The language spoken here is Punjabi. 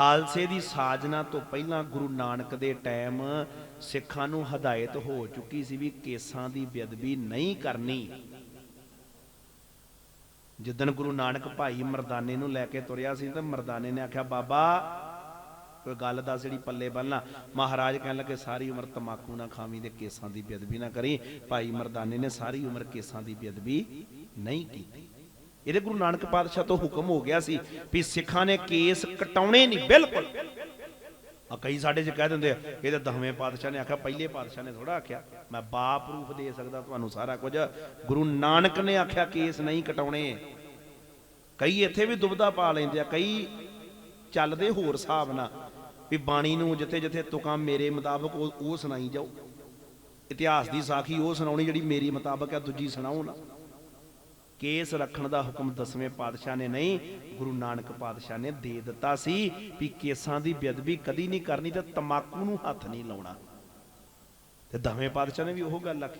ਖਾਲਸੇ ਦੀ ਸਾਜਨਾ ਤੋਂ ਪਹਿਲਾਂ ਗੁਰੂ ਨਾਨਕ ਦੇ ਟਾਈਮ ਸਿੱਖਾਂ ਨੂੰ ਹਦਾਇਤ ਹੋ ਚੁੱਕੀ ਸੀ ਵੀ ਕੇਸਾਂ ਦੀ ਬੇਅਦਬੀ ਨਹੀਂ ਕਰਨੀ। ਜਿੱਦਣ ਗੁਰੂ ਨਾਨਕ ਭਾਈ ਮਰਦਾਨੇ ਨੂੰ ਲੈ ਕੇ ਤੁਰਿਆ ਸੀ ਤਾਂ ਮਰਦਾਨੇ ਨੇ ਆਖਿਆ, ਬਾਬਾ, ਕੋਈ ਗੱਲ ਦੱਸ ਜਿਹੜੀ ਪੱਲੇ ਬੰਨਣਾ ਮਹਾਰਾਜ ਕਹਿਣ ਲੱਗੇ, ਸਾਰੀ ਉਮਰ ਤਮਾਕੂ ਨਾ ਖਾਵੀਂ ਤੇ ਕੇਸਾਂ ਦੀ ਬੇਅਦਬੀ ਨਾ ਕਰੀ। ਭਾਈ ਮਰਦਾਨੇ ਨੇ ਸਾਰੀ ਉਮਰ ਕੇਸਾਂ ਦੀ ਬੇਅਦਬੀ ਨਹੀਂ ਕੀਤੀ। ਇਹਦੇ ਗੁਰੂ ਨਾਨਕ ਪਾਤਸ਼ਾਹ ਤੋਂ ਹੁਕਮ ਹੋ ਗਿਆ ਸੀ ਵੀ ਸਿੱਖਾਂ ਨੇ ਕੇਸ ਕਟਾਉਣੇ ਨਹੀਂ, ਬਿਲਕੁਲ। ਆ ਕਈ ਸਾਡੇ ਚ ਕਹਿ ਦਿੰਦੇ ਆ ਇਹਦੇ ਦਸਵੇਂ ਪਾਤਸ਼ਾਹ ਨੇ ਆਖਿਆ, ਪਹਿਲੇ ਪਾਤਸ਼ਾਹ ਨੇ ਥੋੜਾ ਆਖਿਆ। ਮੈਂ ਬਾਪ ਪ੍ਰੂਫ ਦੇ ਸਕਦਾ ਤੁਹਾਨੂੰ ਸਾਰਾ ਕੁਝ। ਗੁਰੂ ਨਾਨਕ ਨੇ ਆਖਿਆ ਕੇਸ ਨਹੀਂ ਕਟਾਉਣੇ। ਕਈ ਇੱਥੇ ਵੀ ਦੁਬਦਾ ਪਾ ਲੈਂਦੇ ਆ, ਕਈ ਚੱਲਦੇ ਹੋਰ ਹਿਸਾਬ ਨਾਲ ਵੀ ਬਾਣੀ ਨੂੰ ਜਿੱਥੇ ਜਿੱਥੇ ਤੁਕਾਂ ਮੇਰੇ ਮੁਤਾਬਕ ਉਹ ਉਹ ਸੁਣਾਈ ਜਾਓ ਇਤਿਹਾਸ ਦੀ ਸਾਖੀ ਉਹ ਸੁਣਾਉਣੀ ਜਿਹੜੀ ਮੇਰੀ ਮੁਤਾਬਕ ਆ, ਦੂਜੀ ਸੁਣਾਓ ਨਾ। ਕੇਸ ਰੱਖਣ ਦਾ ਹੁਕਮ ਦਸਵੇਂ ਪਾਤਸ਼ਾਹ ਨੇ ਨਹੀਂ, ਗੁਰੂ ਨਾਨਕ ਪਾਤਸ਼ਾਹ ਨੇ ਦੇ ਦਿੱਤਾ ਸੀ ਵੀ ਕੇਸਾਂ ਦੀ ਬੇਅਦਬੀ ਕਦੀ ਨਹੀਂ ਕਰਨੀ ਤੇ ਤਮਾਕੂ ਨੂੰ ਹੱਥ ਨਹੀਂ ਲਾਉਣਾ। ਤੇ ਦਸਵੇਂ ਪਾਤਸ਼ਾਹ ਨੇ ਵੀ ਉਹ ਗੱਲ ਆਖੀ।